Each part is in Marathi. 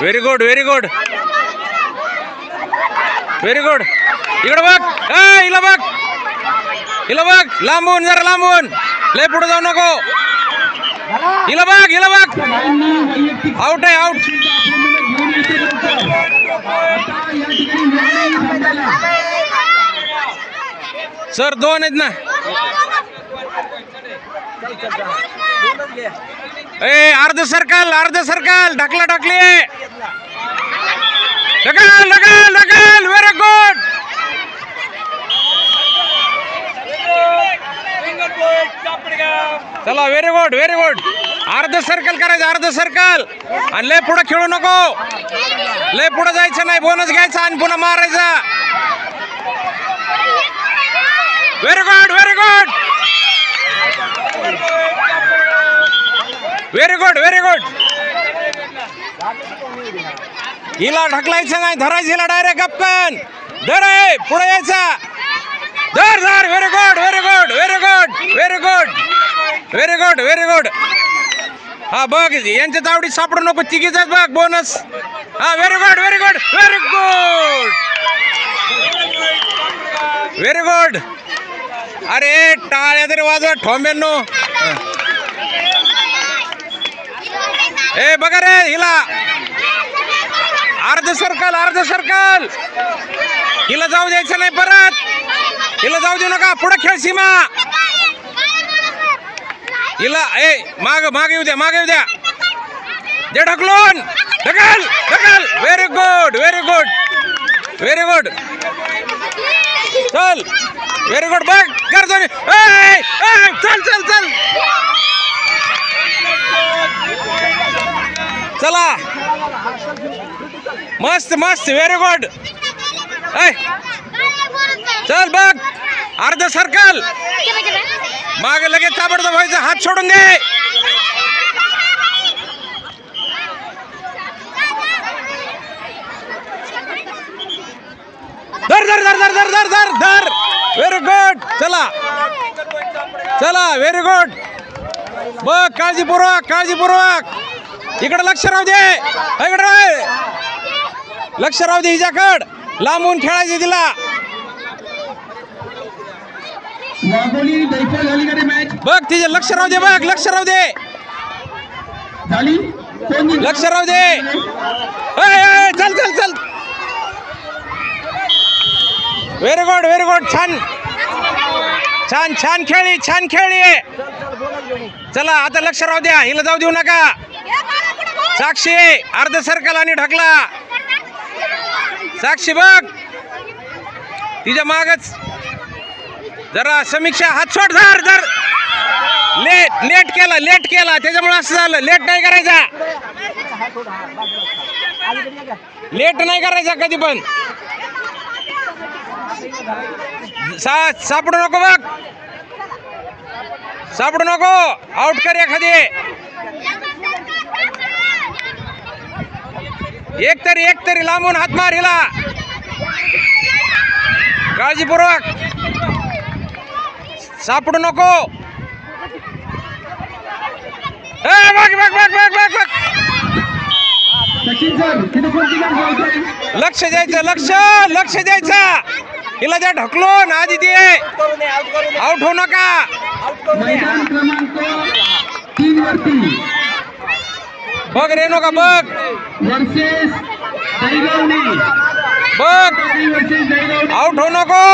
Very good very good very good इकडं बघ. ए हिला बघ. हिला बघ. लांबून जरा लांबून. लय पुढे जाऊ नको. हिला बघ हिला बघ. आउट आहे आउट सर दोन आहेत ना. ए अर्ध सर्कल अर्ध सर्कल ढकला ढकली ढकल ढकल ढकल. व्हेरी गुड चला व्हेरी गुड व्हेरी गुड अर्ध सर्कल करायचं अर्ध सर्कल आणि लय पुढे खेळू नको. लय पुढे जायचं नाही. बोनस घ्यायचा आणि पुन्हा मारायचा. Very good very good very good very good हिला ढकलायचं नाही धरायचं हिला डायरेक्ट गपकन धर आहे पुढे यायचा. धर धर very good very good very good very good very good very good हा बघ यांच्या तावडीत सापडू नको तिघीचाच बघ बोनस हा very good very good very good very good अरे टाळ्या तरी वाजवा ठोंब्यांनो. ए बघा रे हिला. अर्ध सर्कल अर्ध सर्कल हिला जाऊ द्यायचं नाही परत. हिला जाऊ देऊ नका. पुढे खेळ सीमा. हिला ए माग माग येऊ द्या माग येऊ द्या. दे ढकलून. ढकल ढकल. Very good very good very good चल. व्हेरी गुड बघ कर दोन्ही चल चल चल. चला. मस्त मस्त व्हेरी गुड ए चल बघ अर्ध सर्कल माग लगेच ताबडतोब व्हायचं हात सोडून दे. धर धर धर धर धर धर धर धर. व्हेरी गुड चला. चला व्हेरी गुड बघ काळजीपूर्वक काळजीपूर्वक. इकडे लक्ष राहू दे. इकडे लक्ष राहू दे हिच्याकड. लांबून खेळायचे तिला. बघ तिचे लक्ष राहू दे बघ लक्ष राहू दे? लक्ष राहू दे. चल चल चल. व्हेरी गुड व्हेरी गुड छान. छान छान खेळली छान खेळली चला आता लक्ष राहू द्या. हिला जाऊ देऊ नका. साक्षी अर्ध सर्कल आणि ढकला. साक्षी बघ. तिच्या मागच. जरा समीक्षा हात सोड धर धर. लेट लेट केला लेट केला. त्याच्यामुळे असं झालं. लेट नाही करायचा. लेट नाही करायचा कधी पण. सापडू नको बघ. सापडू नको. आउट कर एखादी. एक तरी एक तरी लांबून हात मार हिला. काळजीपूर्वक. सापडू नको. लक्ष द्यायचं लक्ष लक्ष द्यायचं. हिला त्या ढकलून आधी ते आउट होऊ नका. मैदान क्रमांक तीन वरती. बघ रेणू का बघ. वर्सेस दैगवणी बघ. वर्सेस दैगवणी आउट होऊ नको.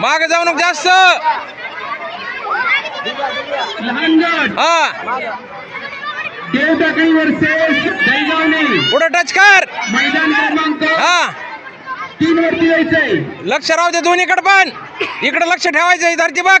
मागे जाऊ नको जास्त. लहानगड हा. देवटाकळी वर्सेस दैगवणी पुढे टच कर. मैदान क्रमांक हा. तीन वरती जायचंय लक्ष राहू दे दोन्हीकडे पण. इकडे लक्ष ठेवायचं धरती बघ.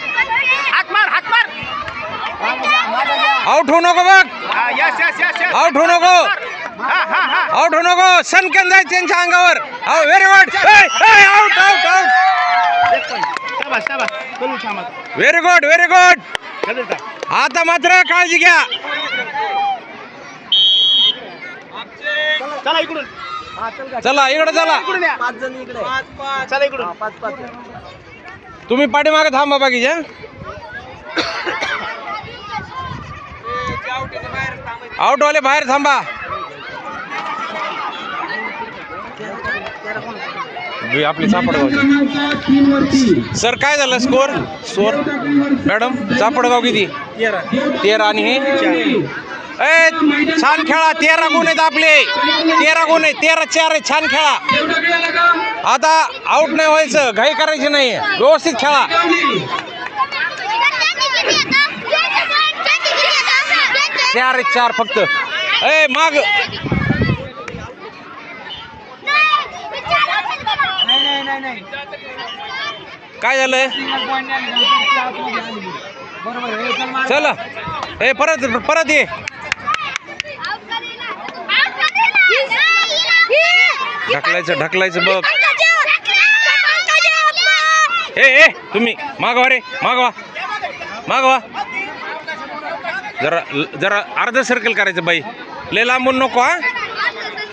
आउट होऊ नको बघ. आउट होऊ नको. आउट होऊ नको. सनकन जाय त्यांच्या अंगावर. आऊ very good out out out very good very good आता मात्र काळजी घ्या. चला इकडून. चला इकडे चला. चला इकडून तुम्ही पाठीमागे थांबा बाकीच्या आउटवाले बाहेर थांबा. आपली सापडगाव सर काय झालं स्कोर स्कोर मॅडम सापडगाव किती? तेरा. आणि हे? ए छान खेळा तेरा गुण आहेत आपले तेरा गुण आहे तेरा चार आहे छान खेळा. आता आउट नाही व्हायचं घाई करायची नाही. व्यवस्थित खेळा. चार आहेत चार फक्त. ए माग. काय झालं बरोबर चल चला. ए परत परत ये. ढकलायचं ढकलायचं. बघ. ए ए तुम्ही मागवा रे मागवा. मागवा. जरा जरा अर्ध सर्कल करायचं बाई. लय लांबून नको हा.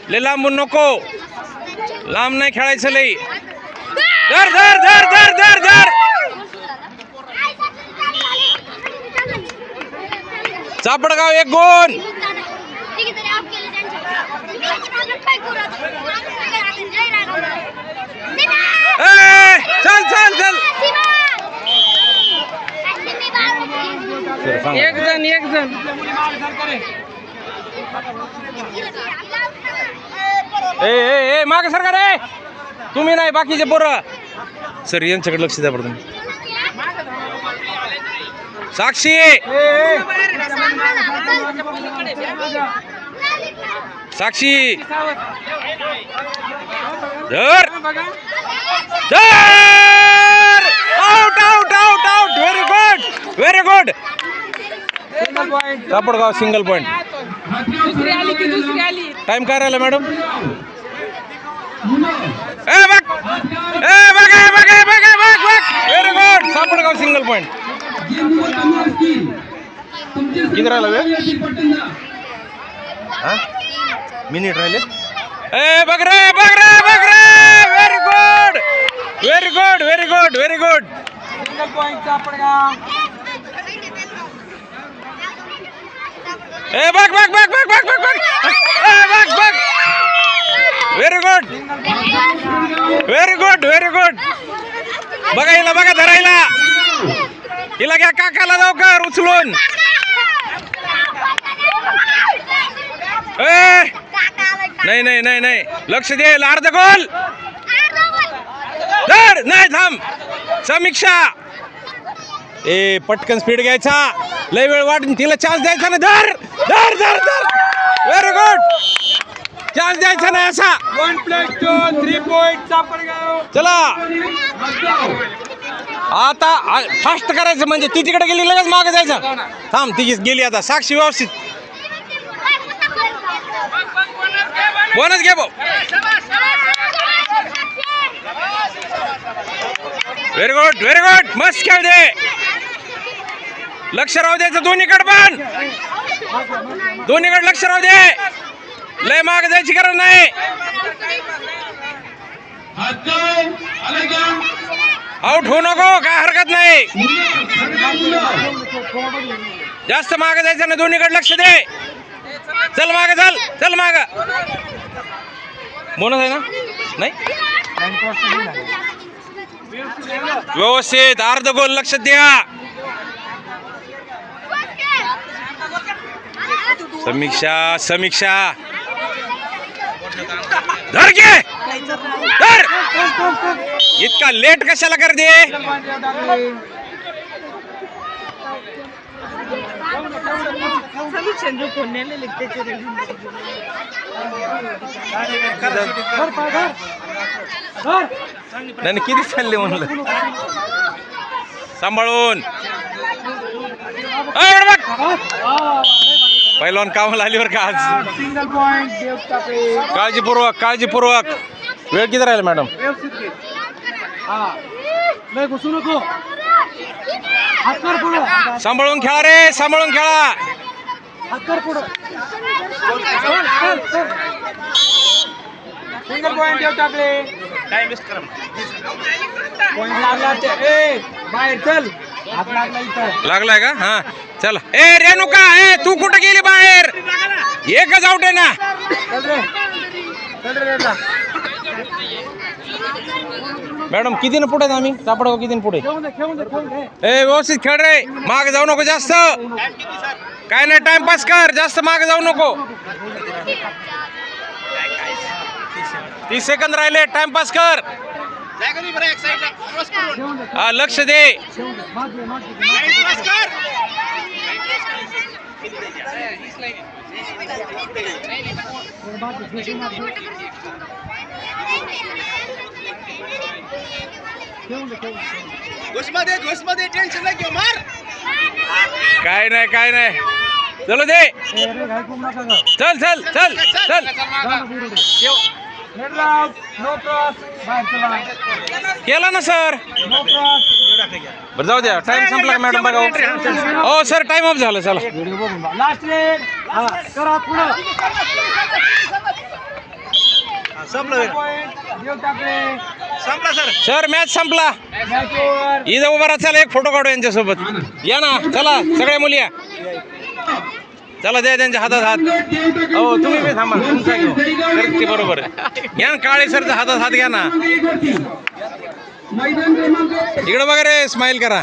लय लांबून नको. लांब नाही खेळायचं लई धर धर धर धर धर धर. चापडगाव एक गुण. ए चल चल चल एक जण एक जण ए ए ए मागे सरकार रे. तुम्ही नाही बाकीचे पोरं. सर यांच्याकडे लक्ष द्या बरं तुम्ही. साक्षी. साक्षी! धर! धर! Out out out out very good very good Sapadgaon single point time काय राहिला मॅडम ए बघ! ए बघ ए बघ ए बघ ए बघ बघ! Very good Sapadgaon single point किती राहिला वेळ? हा? मिनिट राहिले ए बघ रे बघ रे बघ रे. Very good very good very good very good single ए बघ बघ बघ बघ बघ बघ बघ. ए बघ बघ. Very good very good very good बघा हिला बघा धरायला हिला. घ्या काकाला जाऊ कर उचलून. नाही नाही नाही नाही. लक्ष दे अर्ध गोल. धर नाही थांब. समीक्षा. ए पटकन स्पीड घ्यायचा. लय वेळ वाटून तिला चान्स द्यायचा ना धर धर धर धर. व्हेरी गुड चान्स द्यायचा नाही असा. One plus two three point Chapadgaon चला. आता फास्ट करायचं म्हणजे ती तिकडे गेली लगेच मागे जायचं. थांब ती गेली आता. साक्षी व्यवस्थित. बोनस घे भाऊ. व्हेरी गुड व्हेरी गुड मस्त खेळ दे. लक्ष राहू द्यायचं दोन्हीकडे पण. दोन्हीकडे लक्ष राहू दे. लय माग जायची गरज नाही. आउट होऊ नको काय हरकत नाही. जास्त माग जायचं ना दोन्हीकडे लक्ष दे. चल माग चल चल माग. बोनस आहे ना? नाही? व्यवस्थित. अर्ध गोल लक्ष द्या. समीक्षा समीक्षा. धर घे धर! इतका लेट कशाला नाही नाही, किती चालले म्हणलं? सांभाळून. पैलवान कामाला आली बरं का आज? सिंगल पॉइंट देव काळजीपूर्वक काळजीपूर्वक. वेळ किती राहील मॅडम? व्यवस्थित घे. हा. लय घुसू नको. हात कर पुढं. सांभाळून खेळा रे सांभाळून खेळा. हात कर पुढं सिंगल पॉइंट देव टाकले टाइम वेस्ट करा पॉइंट लागला ते ए बाहेर चल। हात लागला इथं लागलाय का हा। चला। ए रेणुका ए तू कुठं गेली बाहेर? एकच आउट आहे ना। चल रे। चल रे रेडा मॅडम किती पुढे आहेत आम्ही? सापडा किती पुढे? ए व्यवस्थित खेळ रे। माग जाऊ नको जास्त। काय नाही टाइमपास कर. जास्त माग जाऊ नको. तीस सेकंद राहिले. टाइमपास कर. जागा नाही बरं एक साईडला क्रॉस करून खेळून दे हा लक्ष दे. खेळून दे माग घे माग घे लाईन क्रॉस कर माग घे खेळून माग घे खेळून दे खेळून दे घुसमध्ये घुसमध्ये टेन्शन नाही घेऊ मार. काय नाही काय नाही. चलो दे. चल चल चल चल. केला ना सर. बरं जाऊ द्या. टाइम संपला का मॅडम बघा. हो सर टाइम ऑफ झालं. चला. सर मॅच संपला. इथं उभा राहा. चला एक फोटो काढू यांच्यासोबत. या ना चला सगळ्या मुली या. चला द्या त्यांच्या हातात हात. हो तुम्ही बी थांबा तुमचा घेऊ. बरोबर. घ्या ना काळे सरचा हातात हात घ्या ना. इकडे बघा रे स्माइल करा.